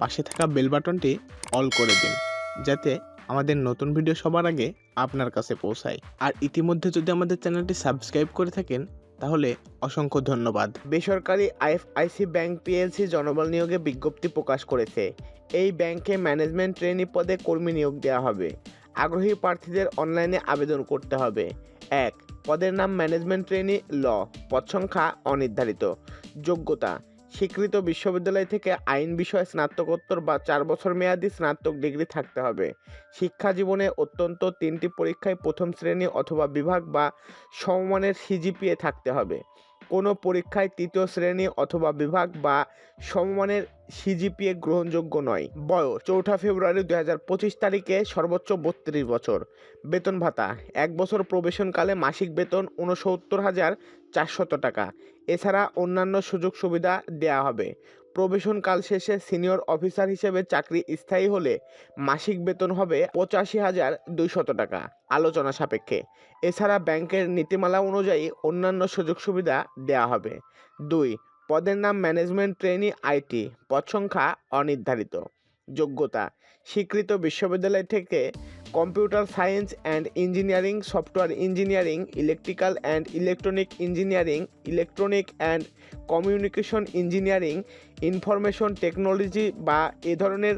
পাশে থাকা বেল বাটনটি অল করে দিন, যাতে আমাদের নতুন ভিডিও সবার আগে আপনার কাছে পৌঁছায়। আর ইতিমধ্যে যদি আমাদের চ্যানেলটি সাবস্ক্রাইব করে থাকেন, তাহলে অসংখ্য ধন্যবাদ। বেসরকারি আইএফআইসি ব্যাংক পিএলসি জনবল নিয়োগে বিজ্ঞপ্তি প্রকাশ করেছে। এই ব্যাংকে ম্যানেজমেন্ট ট্রেনি পদে কর্মী নিয়োগ দেওয়া হবে। আগ্রহী প্রার্থীদের অনলাইনে আবেদন করতে হবে। এক, পদের নাম ম্যানেজমেন্ট ট্রেনি ল, পদ সংখ্যা অনির্ধারিত। যোগ্যতা স্বীকৃত বিশ্ববিদ্যালয় থেকে আইন বিষয়ে স্নাতকোত্তর বা চার বছর মেয়াদি স্নাতক ডিগ্রি থাকতে হবে। শিক্ষা জীবনে অত্যন্ত তিনটি পরীক্ষায় প্রথম শ্রেণি অথবা বিভাগ বা সমমানের সিজিপিএ থাকতে হবে। কোনো পরীক্ষায় তৃতীয় শ্রেণি অথবা বিভাগ বা সমমানের সিজিপিএ গ্রহণযোগ্য নয়। বয়স, চৌঠা ফেব্রুয়ারি দু হাজার পঁচিশ তারিখে সর্বোচ্চ বত্রিশ বছর। বেতন ভাতা, এক বছর প্রবেশনকালে মাসিক বেতন উনসত্তর হাজার চারশত টাকা। এছাড়া অন্যান্য সুযোগ সুবিধা দেয়া হবে। প্রবেশনকাল শেষে সিনিয়র অফিসার হিসেবে চাকরি স্থায়ী হলে মাসিক বেতন হবে পঁচাশি হাজার দুইশত টাকা, আলোচনা সাপেক্ষে। এছাড়া ব্যাংকের নীতিমালা অনুযায়ী অন্যান্য সুযোগ সুবিধা দেওয়া হবে। দুই, পদের নাম ম্যানেজমেন্ট ট্রেনি আইটি, পদ সংখ্যা অনির্ধারিত। যোগ্যতা, স্বীকৃত বিশ্ববিদ্যালয় থেকে computer science and engineering, software engineering, electrical and electronic engineering, electronic and communication engineering, information technology বা এ ধরনের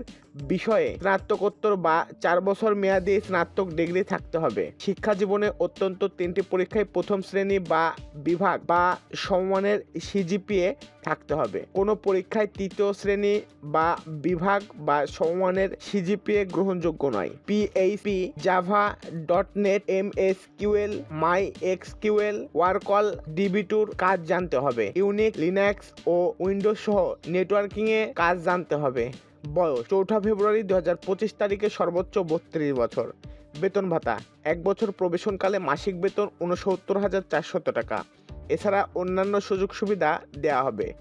বিষয়ে স্নাতকোত্তর বা চার বছর মেয়াদি স্নাতক ডিগ্রি থাকতে হবে। শিক্ষা জীবনে অত্যন্ত তিনটি পরীক্ষায় প্রথম শ্রেণি বা বিভাগ বা সমমানের সিজিপিএ থাকতে হবে। কোনো পরীক্ষায় তৃতীয় শ্রেণি বা বিভাগ বা সমমানের সিজিপিএ গ্রহণযোগ্য নয়। PHP, Java, dot net M S Q L my S Q L Oracle DB টুর কাজ জানতে হবে। ইউনিক লিনাক্স ও উইন্ডোজ সহ নেটওয়ার্কিং এ কাজ জানতে হবে। বয়স চৌঠা ফেব্রুয়ারি দু হাজার পঁচিশ তারিখে সর্বোচ্চ বত্রিশ বছর। বেতন ভাতা, এক বছর প্রবেশনকালে মাসিক বেতন উনসত্তর হাজার চারশত টাকা। এছাড়া অন্যান্য সুযোগ সুবিধা দেয়া হবে।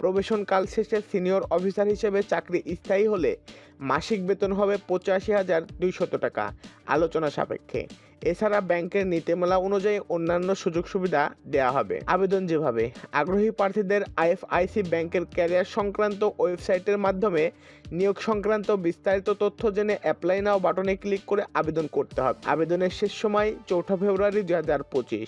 প্রবেশনকাল শেষে সিনিয়র অফিসার হিসেবে চাকরি স্থায়ী হলে মাসিক বেতন হবে পঁচাশি হাজার দুইশত টাকা, আলোচনা সাপেক্ষে। এছাড়া ব্যাংকের নীতিমালা অনুযায়ী অন্যান্য সুযোগ সুবিধা দেওয়া হবে। আবেদন যেভাবে, আগ্রহী প্রার্থীদের আইএফআইসি ব্যাংকের ক্যারিয়ার সংক্রান্ত ওয়েবসাইটের মাধ্যমে নিয়োগ সংক্রান্ত বিস্তারিত তথ্য জেনে অ্যাপ্লাই নাও বাটনে ক্লিক করে আবেদন করতে হবে। আবেদনের শেষ সময় চৌঠা ফেব্রুয়ারি দুই হাজার পঁচিশ।